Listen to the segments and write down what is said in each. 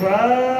Friday.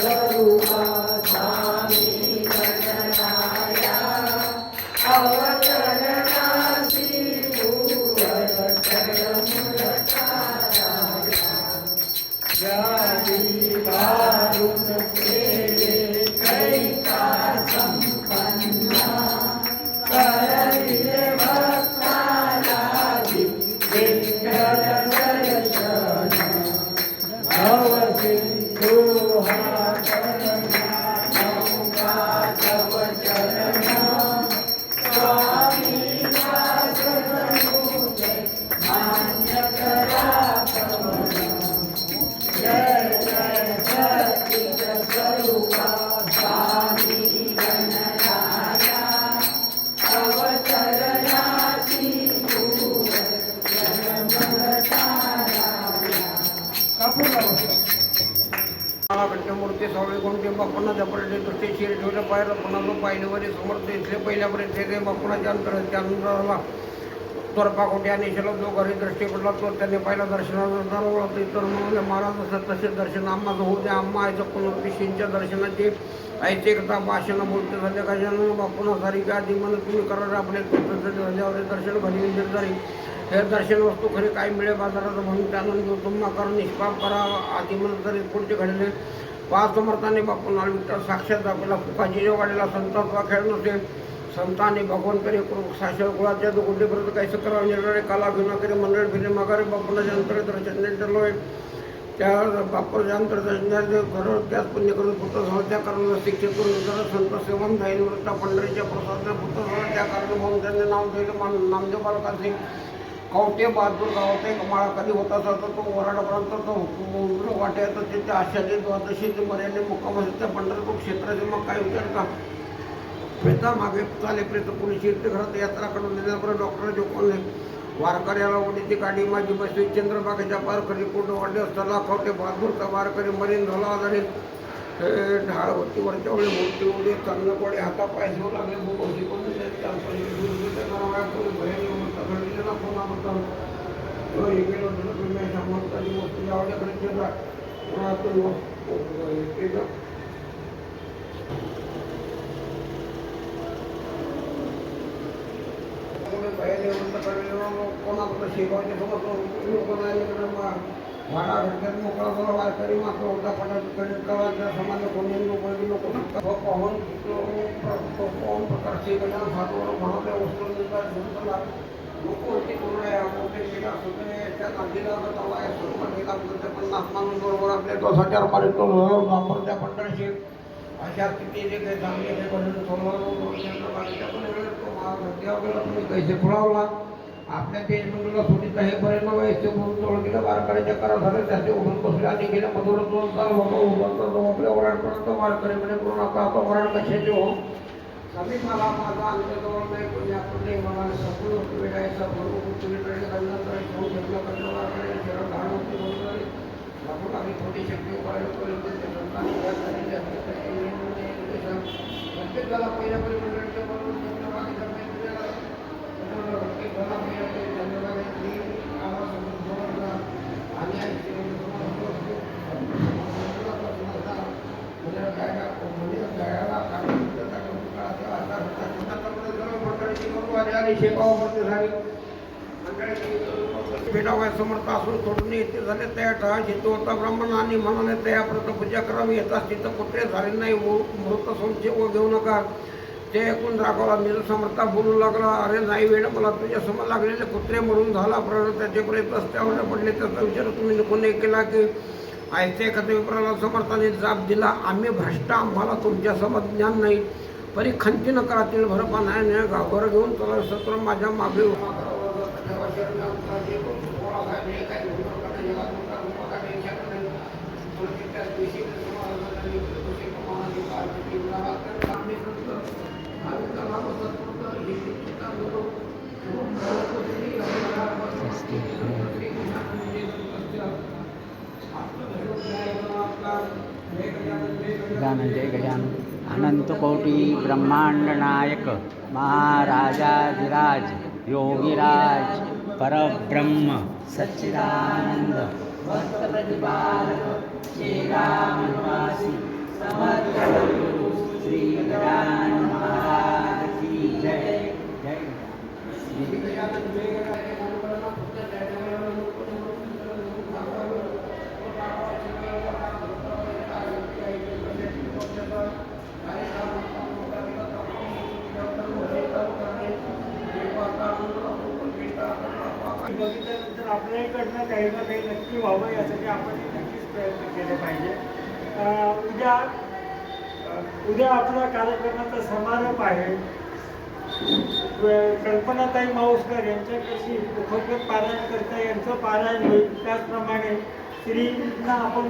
ಸ್ವರೂಪ मूर्ती सावळे कोणते बाप्पांना जपडले दृष्टी शिर ठेवलं पाहिलं पुन्हा पाहिल्यावरी समर्थ इथले पहिल्यापर्यंत ते कुणाच्या अंतर अंतराला तोरपाकोटी आणि शलभ जो घरी दृष्टीपडला तो त्यांनी पहिल्या दर्शनाचा ओळखतो तर म्हणून महाराज असं तसे दर्शन आम्हाला होऊ द्या. आम्हा आयचं पुनर्पिशींच्या दर्शनाचे ऐतिकता भाषण बोलते सध्या गजानन बापून सारी आधी म्हणून तुम्ही करा आपले झाल्यावर दर्शन घरी निर्धारी हे दर्शन वस्तू खरी काय मिळेल बाजारात म्हणून त्यानंतर तुम्हा करून निष्पाप करा आधी म्हणून तरी पुढचे घडले. पाच समर्थाने बापून विठ्ठल साक्षात आपल्याला फुकाजीच्या वाडीला संतांचा खेळ नसेल. संतांनी भगवान करे शासर कुळाच्या गुड्डेपर्यंत काही सकरा निर्णय काला भिना मंडळ भिले माघारी बापूला अंतर दर्शन त्या बापूच्या अंतर दर्शन त्याच पुण्य करून पुत्र समस्या कारण शिक्षक करून जर संत सेवन जाईल वृत्ता पंढरीच्या प्रसाद पुत्र त्या कारण म्हणून त्यांनी नाव दिलं मान नामदेव बालकाचे. कवटे बहादूर गावते माळा कधी होता असा तर तो वराडापर्यंत तो वाटे तर त्याच्या आशाचे द्वादशी मर्यादे मुक्काम असेल त्या पंढरपूर क्षेत्राचे मग काय विचार का? प्रेता मागे चालेपर्यंत कोणी तीर्थघरात यात्रा करून दिल्याबरोबर डॉक्टरांचे कोण वारकऱ्याला ओढीची गाडी माझी बसली. चंद्रबागेच्या पार कोण वाढले असताना खावटे बहादूरचा वारकरी मरीन झाला आणि ढाळ होती वरच्या वेळी मोठी उडी चांगलं पडे हातापाय पाय लागले. भूक होती पण घडलेला कोणा म्हणतात तो इकडे होतो तुम्ही अशा म्हणताली वस्तू आवड्याकडे केला पुन्हा कोणाकडं शिकवायचे भाडा मोकळा मला वारकरी मात्र होता पटाकडे कळायच्या समाज कोणी लोक लोक हो, पाहून पाहून प्रकार शिकवल्या सातवर म्हणाल्या वस्तू देतात लोक होते मोठे गेला सुद्धा त्या तवा स्वरूपात पन्नास माणूस बरोबर आपल्या तो सचार पंढरशी अशा किती जे काही चांगले ते बदल तुम्ही कैसे खुळावला. आपल्या देशबंधूला सोडीत हे पर्यंत वयस्क म्हणून ओळखीला गेलं वारकऱ्याच्या करा झालं त्याचे उभं बसले आणि गेले. मधुर दोन ताल होतो उभं तर आपल्या वराडपर्यंत वारकरी म्हणे करून नका आता वराड कशाचे हो कमी मला माझा अंतजवळ नाही कोणी आपण नाही मला सगळं होतं वेळायचं बरोबर तुम्ही कडे गंगाकडे घेऊन घेतलं करणं वारकरी शरण लहान होते बरोबर आपण आम्ही थोडी शक्ती उभारली पर्यंत ते संतांनी त्या झालेले असते प्रत्येकाला पहिल्या पहिले मंडळीच्या बरोबर चंद्रभागी करण्यात प्रत्येकाला पहिल्या पहिले चंद्रभागी आवाज समोर आणि भेटावया समर्थ असून सोडून येते झाले त्या ठिकाणी जिथे होता ब्राह्मणांनी म्हणाले त्या प्रत पूजा करावी येताच तिथं कुठे झाले नाही मृत संशय व घेऊ नका ते ऐकून राघवला मी समर्था बोलू लागला अरे नाही वेळ मला तुझ्या समोर लागलेले कुत्रे मरून झाला प्रण त्याचे प्रयत्न रस्त्यावर पडले त्याचा विचार तुम्ही कोणी केला की ऐकते एखाद्या विप्राला समर्थाने जाप दिला. आम्ही भ्रष्ट आम्हाला तुमच्या समज ज्ञान नाही. परी खंती न करातील भरपा नाही नाही घेऊन तुला सत्र माझ्या मागे उभा अनंतकोटी ब्रह्मांड नायक महाराजाधिराज योगिराज परब्रह्म सच्चिदानंद भक्तप्रतिपालक श्रीरामनिवासी श्री गजानन महाराज की जय। जय। आपल्याकडनं काही ना काही नक्की व्हावं यासाठी आपण नक्कीच प्रयत्न केले पाहिजे. उद्या उद्या आपला कार्यक्रमाचा समारोप आहे. कल्पनाताई माऊसकर यांच्याकडची मुखोद्गत पारायण करता यांचं पारायण होईल. त्याचप्रमाणे श्रींना आपण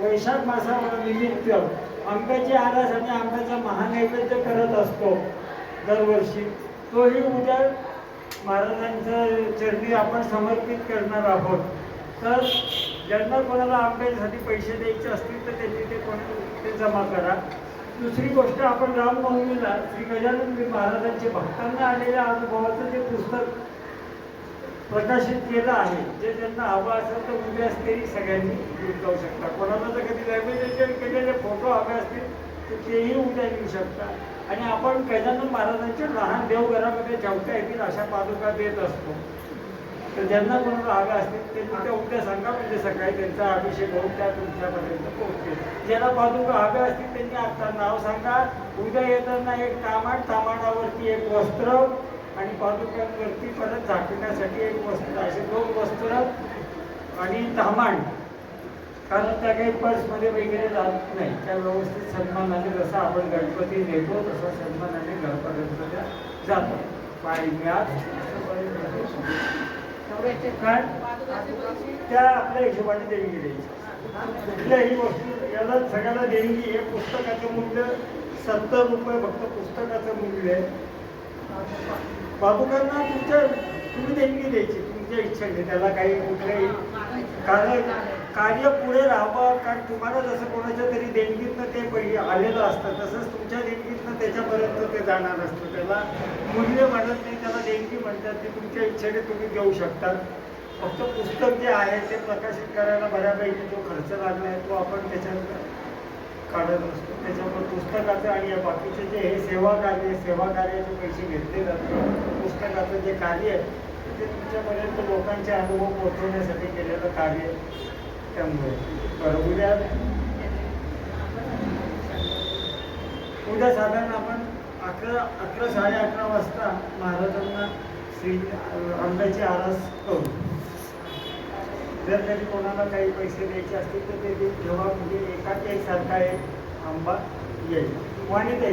वैशाख मासानिमित्त आंब्याची आरास आणि आंब्याचा महानैवेद्य करत असतो दरवर्षी. तोही उद्या महाराजांच्या चरणी आपण समर्पित करणार आहोत. तर ज्यांना कोणाला आंब्यासाठी पैसे द्यायचे असतील तर त्यांनी ते कोण ते जमा करा. दुसरी गोष्ट आपण रामनवमीला श्री गजानन महाराजांचे भक्तांना आलेल्या अनुभवाचं जे पुस्तक प्रकाशित केलं आहे जे त्यांना हवं असेल तर उभे तरी सगळ्यांनी घेऊन जाऊ शकता. कोणाला जर कधी लायब्ररीचे केलेले फोटो हवे असतील तर तेही उद्या घेऊ शकता. आणि आपण गजानन महाराजांच्या लहान देवघरामध्ये जेवता येतील अशा पादुका देत असतो. तर ज्यांना कोण हव्या असतील ते त्या उद्या सांगा म्हणजे सकाळी त्यांचा अभिषेक होऊन त्या तुमच्यापर्यंत पोहोचतील. ज्यांना पादुका हव्या असतील त्यांनी आता नाव सांगा. उद्या येताना एक तामाट तामाटावरती एक वस्त्र आणि पादुकांवरती परत झाकण्यासाठी एक वस्त्र असे दोन वस्त्र आणि तामाण कारण त्या काही पर्समध्ये वगैरे जात नाही. त्या व्यवस्थित सन्मानाने जसं आपण गणपती नेतो तसं सन्मानाने घरपर्यंत त्या जातात पाय कारण त्या आपल्या हिशोबाने देणगी द्यायची कुठल्याही वस्तू याला सगळ्याला देणगी हे पुस्तकाचं मूल्य सत्तर रुपये फक्त पुस्तकाचं मूल्य आहे. बाबूकांना तुमच्या तुम्ही देणगी द्यायची तुमच्या इच्छेने त्याला काही कुठल्याही कारण कार्य पुढे राहावं कारण तुम्हाला जसं कोणाच्या तरी देणगीतनं ते पहिले आलेलं असतं तसंच तुमच्या देणगीतनं त्याच्यापर्यंत ते जाणार असतं. त्याला मूल्य म्हणत नाही त्याला देणगी म्हणतात ते तुमच्या इच्छेने तुम्ही देऊ शकता. फक्त पुस्तक जे आहे ते प्रकाशित करायला बऱ्यापैकी जो खर्च लागला आहे तो आपण त्याच्यात काढत असतो. त्याच्यामुळे पुस्तकाचं आणि या बाकीचे जे हे सेवा कार्य सेवा कार्याचे पैसे घेतले जातात. पुस्तकाचं जे कार्य आहे ते तुमच्यापर्यंत लोकांचे अनुभव पोहोचवण्यासाठी केलेलं कार्य आहे. त्यामुळे. बरं उद्या उद्या साधारण आपण अकरा अकरा साडे अकरा वाजता महाराजांना श्री आंब्याची आरास करू. जर त्यांनी कोणाला काही पैसे द्यायचे असतील तर ते जेव्हा म्हणजे एकाच एक सारखा एक आंबा येईल. वाणी ते